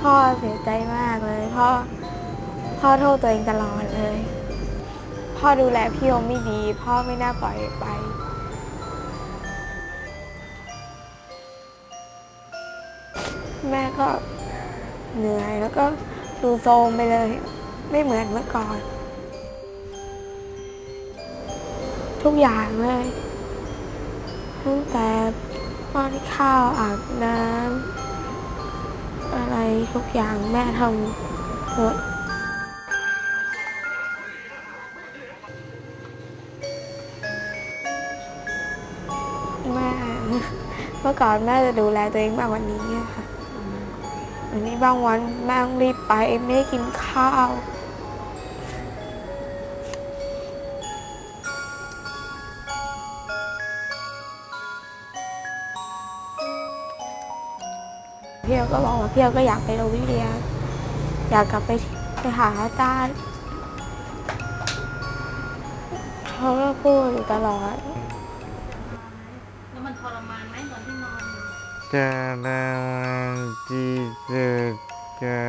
พ่อเสียใจมากเลย พ่อพ่อโทษตัวเองตลอดเลย พ่อดูแลพี่โอมไม่ดี พ่อไม่น่าปล่อยไป แม่ก็เหนื่อยแล้วก็ดูโทรมไปเลย ไม่เหมือนเมื่อก่อน ทุกอย่างเลยตั้งแต่ป้อนข้าวอาบน้ำ อะไรทุกอย่างแม่ทำหมดแม่เมื่อก่อนแม่จะดูแลตัวเองมากกว่านี้ค่ะวันนี้บางวันแม่ต้องรีบไปไม่ได้กินข้าว พี่เอก็บอกว่าพี่เอก็อยากไปโรงเรียนอยากกลับไปไปหาอาจารย์เขาก็พูดอยู่ตลอด แล้วมันทรมานไหมตอนที่นอนอยู่จะรมันที่สุดจะ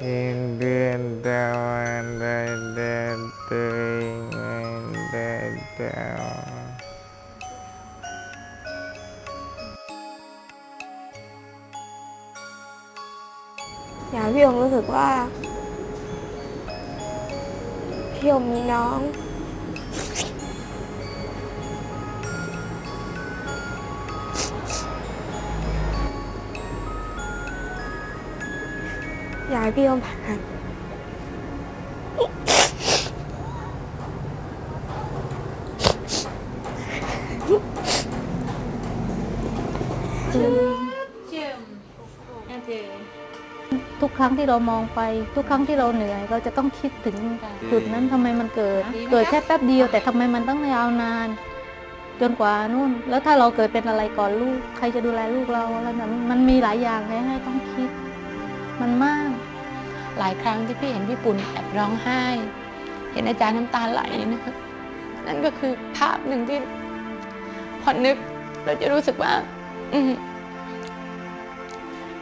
เห็นเดือนตะวันได้เดินตัวเองได้เดา อยากพี่อมรู้สึกว่า พี่อมมีน้องอยากพี่อมผ่านคือ ทุกครั้งที่เรามองไป ทุกครั้งที่เราเหนื่อย เราจะต้องคิดถึงจุดนั้นทำไมมันเกิด เกิดแค่แป๊บเดียวแต่ทำไมมันต้องยาวนาน จนกว่านู่น แล้วถ้าเราเกิดเป็นอะไรก่อนลูก ใครจะดูแลลูกเราอะไรแบบนี้มันมีหลายอย่างให้ให้ต้องคิด มันมาก หลายครั้งที่พี่เห็นพี่ปุ่นแอบร้องไห้ เห็นอาจารย์น้ำตาไหลนะคะนั่นก็คือภาพหนึ่งที่พอนึกเราจะรู้สึกว่า อื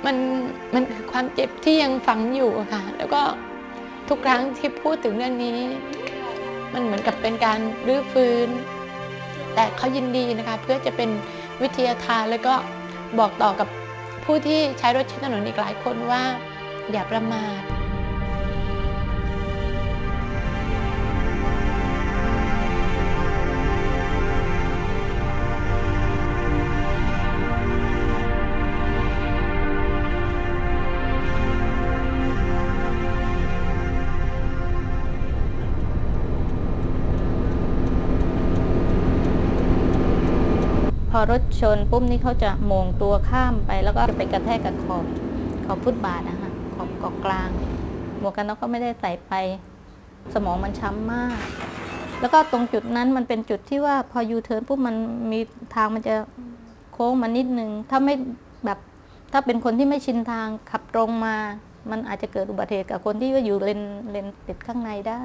มันมันคือความเจ็บที่ยังฝังอยู่อะค่ะ แล้วก็ทุกครั้งที่พูดถึงเรื่องนี้ มันเหมือนกับเป็นการรื้อฟื้น แต่เขายินดีนะคะ เพื่อจะเป็นวิทยาทานแล้วก็บอกต่อกับผู้ที่ใช้รถใช้ถนนอีกหลายคนว่า อย่าประมาท อรถชนปุ๊บนี่เขาจะโมงตัวข้ามไป แล้วก็ไปกระแทกกับขอบขอบฟุตบาทนะคะขอบเกาะกลาง หมวกกันน็อกก็ไม่ได้ใส่ไป สมองมันช้ำมาก แล้วก็ตรงจุดนั้นมันเป็นจุดที่ว่าพอยูเทิร์นปุ๊บมันมีทางมันจะโค้งมานิดนึง ถ้าไม่แบบถ้าเป็นคนที่ไม่ชินทางขับตรงมา มันอาจจะเกิดอุบัติเหตุกับคนที่ว่าอยู่เลนเลนติดข้างในได้